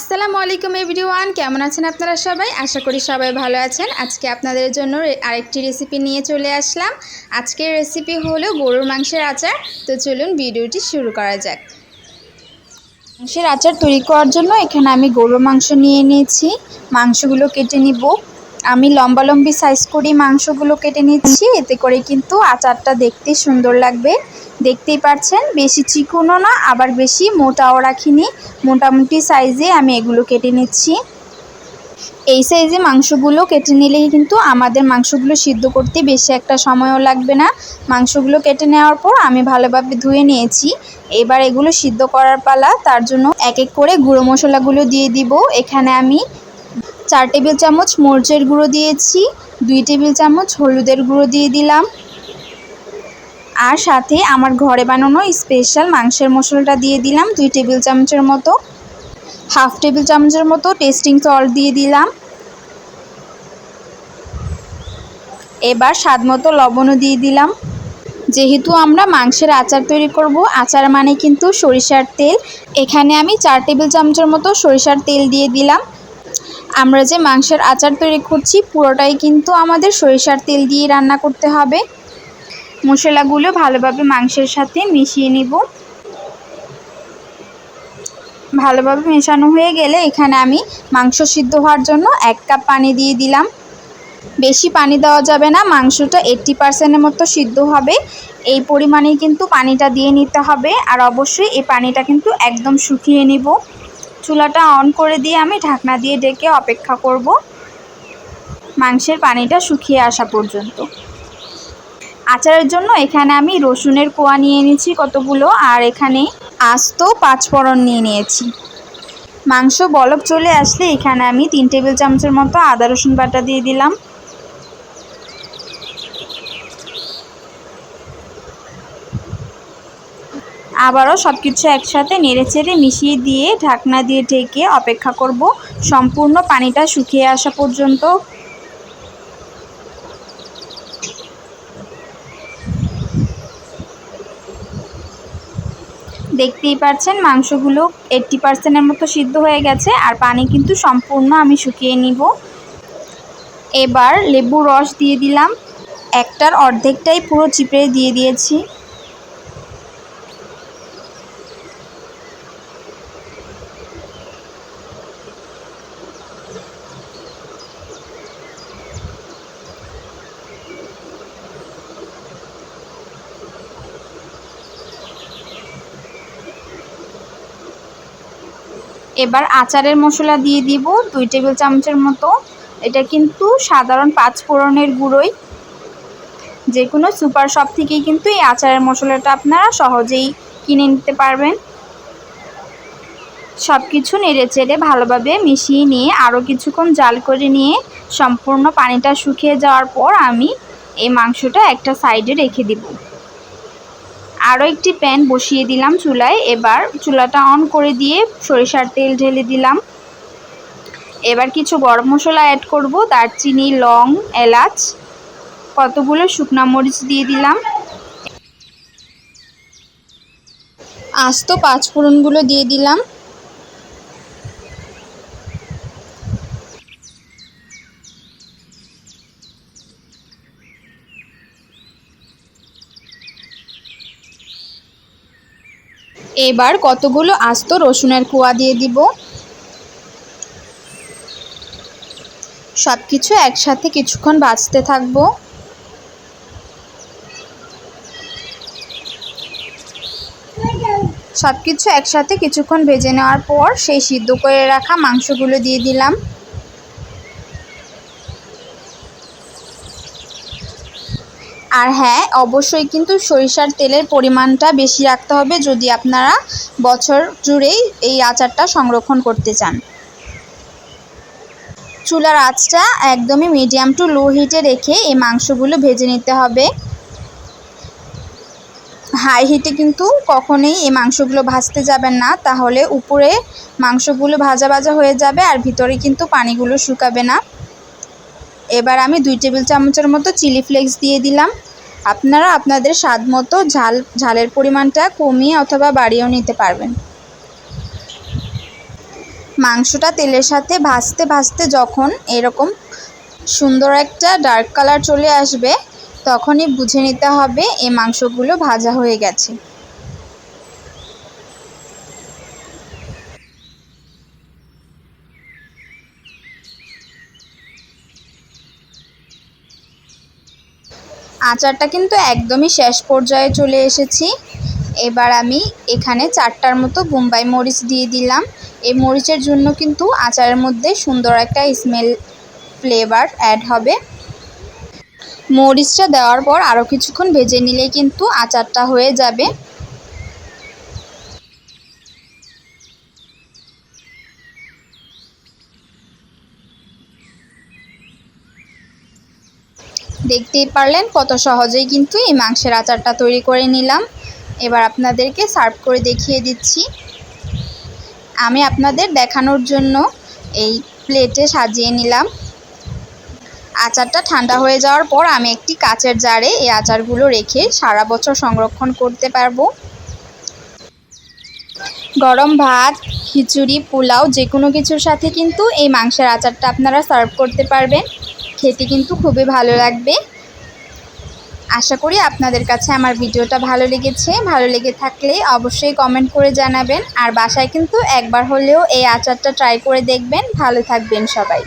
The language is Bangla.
আসসালামু আলাইকুম এভরিওয়ান, কেমন আছেন আপনারা সবাই? আশা করি সবাই ভালো আছেন। আজকে আপনাদের জন্য আরেকটি রেসিপি নিয়ে চলে আসলাম। আজকের রেসিপি হলো গরুর মাংসের আচার। তো চলুন ভিডিওটি শুরু করা যাক। মাংসের আচার তৈরি করার জন্য এখানে আমি গরুর মাংস নিয়ে নিয়েছি। মাংসগুলো কেটে নিব। আমি লম্বা লম্বি সাইজ করি মাংসগুলো কেটে নিচ্ছি। এতে করে কিন্তু আচারটা দেখতে সুন্দর লাগবে। দেখতেই পাচ্ছেন, বেশি চিকনও না, আবার বেশি মোটাও রাখিনি। মোটামুটি সাইজে আমি এগুলো কেটে নিচ্ছি। এই সাইজে মাংসগুলো কেটে নিলেই কিন্তু আমাদের মাংসগুলো সিদ্ধ করতে বেশি একটা সময়ও লাগবে না। মাংসগুলো কেটে নেওয়ার পর আমি ভালোভাবে ধুয়ে নিয়েছি। এবার এগুলো সিদ্ধ করার পালা, তার জন্য এক এক করে গুঁড়ো মশলাগুলো দিয়ে দিব। এখানে আমি চার টেবিল চামচ মরিচের গুঁড়ো দিয়েছি, দুই টেবিল চামচ হলুদের গুঁড়ো দিয়ে দিলাম। আর সাথে আমার ঘরে বানানো স্পেশাল মাংসের মশলাটা দিয়ে দিলাম দুই টেবিল চামচের মতো। হাফ টেবিল চামচের মতো টেস্টিং সল্ট দিয়ে দিলাম। এবার স্বাদ মতো লবণও দিয়ে দিলাম। যেহেতু আমরা মাংসের আচার তৈরি করব, আচার মানে কিন্তু সরিষার তেল। এখানে আমি চার টেবিল চামচের মতো সরিষার তেল দিয়ে দিলাম। আমরা যে মাংসের আচার তৈরি করছি, পুরোটাই কিন্তু আমাদের সরিষার তেল দিয়ে রান্না করতে হবে। মশলাগুলো ভালোভাবে মাংসের সাথে মিশিয়ে নিব। ভালোভাবে মেশানো হয়ে গেলে এখানে আমি মাংস সিদ্ধ হওয়ার জন্য এক কাপ পানি দিয়ে দিলাম। বেশি পানি দেওয়া যাবে না, মাংসটা এইট্টি পার্সেন্টের মতো সিদ্ধ হবে। এই পরিমাণেই কিন্তু পানিটা দিয়ে নিতে হবে। আর অবশ্যই এই পানিটা কিন্তু একদম শুকিয়ে নিব। চুলাটা অন করে দিয়ে আমি ঢাকনা দিয়ে ডেকে অপেক্ষা করব। মাংসের পানিটা শুকিয়ে আসা পর্যন্ত। আচারের জন্য এখানে আমি রসুনের কোয়া নিয়ে নিয়েছি কতগুলো, আর এখানে আস্ত পাঁচফোড়ন নিয়ে নিয়েছি। মাংস বলক চলে আসলে এখানে আমি তিন টেবিল চামচের মতো আদা রসুন বাটা দিয়ে দিলাম। আবারও সব কিছু একসাথে নেড়েচেড়ে মিশিয়ে দিয়ে ঢাকনা দিয়ে ঢেকে অপেক্ষা করব। সম্পূর্ণ পানিটা শুকিয়ে আসা পর্যন্ত। দেখতেই পাচ্ছেন, মাংসগুলো এইট্টি পার্সেন্টের মতো সিদ্ধ হয়ে গেছে আর পানি কিন্তু সম্পূর্ণ আমি শুকিয়ে নিব। এবার লেবু রস দিয়ে দিলাম। একটার অর্ধেকটাই পুরো চিপড়ে দিয়ে দিয়েছি। এবার আচারের মশলা দিয়ে দিব দুই টেবিল চামচের মতো। এটা কিন্তু সাধারণ পাঁচ ফোড়নের গুঁড়োই। যে কোনো সুপার শপ থেকেই কিন্তু এই আচারের মশলাটা আপনারা সহজেই কিনে নিতে পারবেন। সব কিছু নেড়ে চেড়ে ভালোভাবে মিশিয়ে নিয়ে আরও কিছুক্ষণ জাল করে নিয়ে সম্পূর্ণ পানিটা শুকিয়ে যাওয়ার পর আমি এই মাংসটা একটা সাইডে রেখে দিব। আরও একটি প্যান বসিয়ে দিলাম চুলায়। এবার চুলাটা অন করে দিয়ে সরিষার তেল ঢেলে দিলাম। এবার কিছু গরম মশলা অ্যাড করব, দারচিনি, লং, এলাচ, কতগুলো শুকনা মরিচ দিয়ে দিলাম। আস্ত পাঁচ ফোড়নগুলো দিয়ে দিলাম। এবার কতগুলো আস্ত রসুনের কোয়া দিয়ে দিব? সব কিছু একসাথে কিছুক্ষণ বাঁচতে থাকব। সব কিছু একসাথে কিছুক্ষণ ভেজে নেওয়ার পর সেই সিদ্ধ করে রাখা মাংসগুলো দিয়ে দিলাম। আর হ্যাঁ অবশ্যই কিন্তু সরিষার তেলের পরিমাণটা বেশি রাখতে হবে যদি আপনারা বছর জুড়েই এই আচারটা সংরক্ষণ করতে চান। চুলার আঁচটা একদমই মিডিয়াম টু লো হিটে রেখে এই মাংসগুলো ভেজে নিতে হবে। হাই হিটে কিন্তু কখনোই এই মাংসগুলো ভাজতে যাবেন না, তাহলে উপরে মাংসগুলো ভাজা ভাজা হয়ে যাবে আর ভিতরে কিন্তু পানিগুলো শুকাবে না। এবার আমি দুই টেবিল চামচের মতো চিলি ফ্লেক্স দিয়ে দিলাম। আপনারা আপনাদের স্বাদ মতো ঝাল, ঝালের পরিমাণটা কমিয়ে অথবা বাড়িয়েও নিতে পারবেন। মাংসটা তেলের সাথে ভাজতে ভাজতে যখন এরকম সুন্দর একটা ডার্ক কালার চলে আসবে, তখনই বুঝে নিতে হবে এই মাংসগুলো ভাজা হয়ে গেছে। আচারটা কিন্তু একদমই শেষ পর্যায়ে চলে এসেছি। এবার আমি এখানে চারটার মতো বোম্বাই মরিচ দিয়ে দিলাম। এই মরিচের জন্য কিন্তু আচারের মধ্যে সুন্দর একটা স্মেল ফ্লেভার অ্যাড হবে। মরিচটা দেওয়ার পর আরও কিছুক্ষণ ভেজে নিলে কিন্তু আচারটা হয়ে যাবে। দেখতেই পারলেন কত সহজেই কিন্তু এই মাংসের আচারটা তৈরি করে নিলাম। এবার আপনাদেরকে সার্ভ করে দেখিয়ে দিচ্ছি। আমি আপনাদের দেখানোর জন্য এই প্লেটে সাজিয়ে নিলাম। আচারটা ঠান্ডা হয়ে যাওয়ার পর আমি একটি কাচের জারে এই আচারগুলো রেখে সারা বছর সংরক্ষণ করতে পারব। গরম ভাত, খিচুড়ি, পোলাও যে কোনো কিছুর সাথে কিন্তু এই মাংসের আচারটা আপনারা সার্ভ করতে পারবেন। খেতে কিন্তু খুবই ভালো লাগবে। আশা করি আপনাদের কাছে আমার ভিডিওটা ভালো লেগেছে। ভালো লেগে থাকলে অবশ্যই কমেন্ট করে জানাবেন। আর বাসায় কিন্তু একবার হলেও এই আচারটা ট্রাই করে দেখবেন। ভালো থাকবেন সবাই।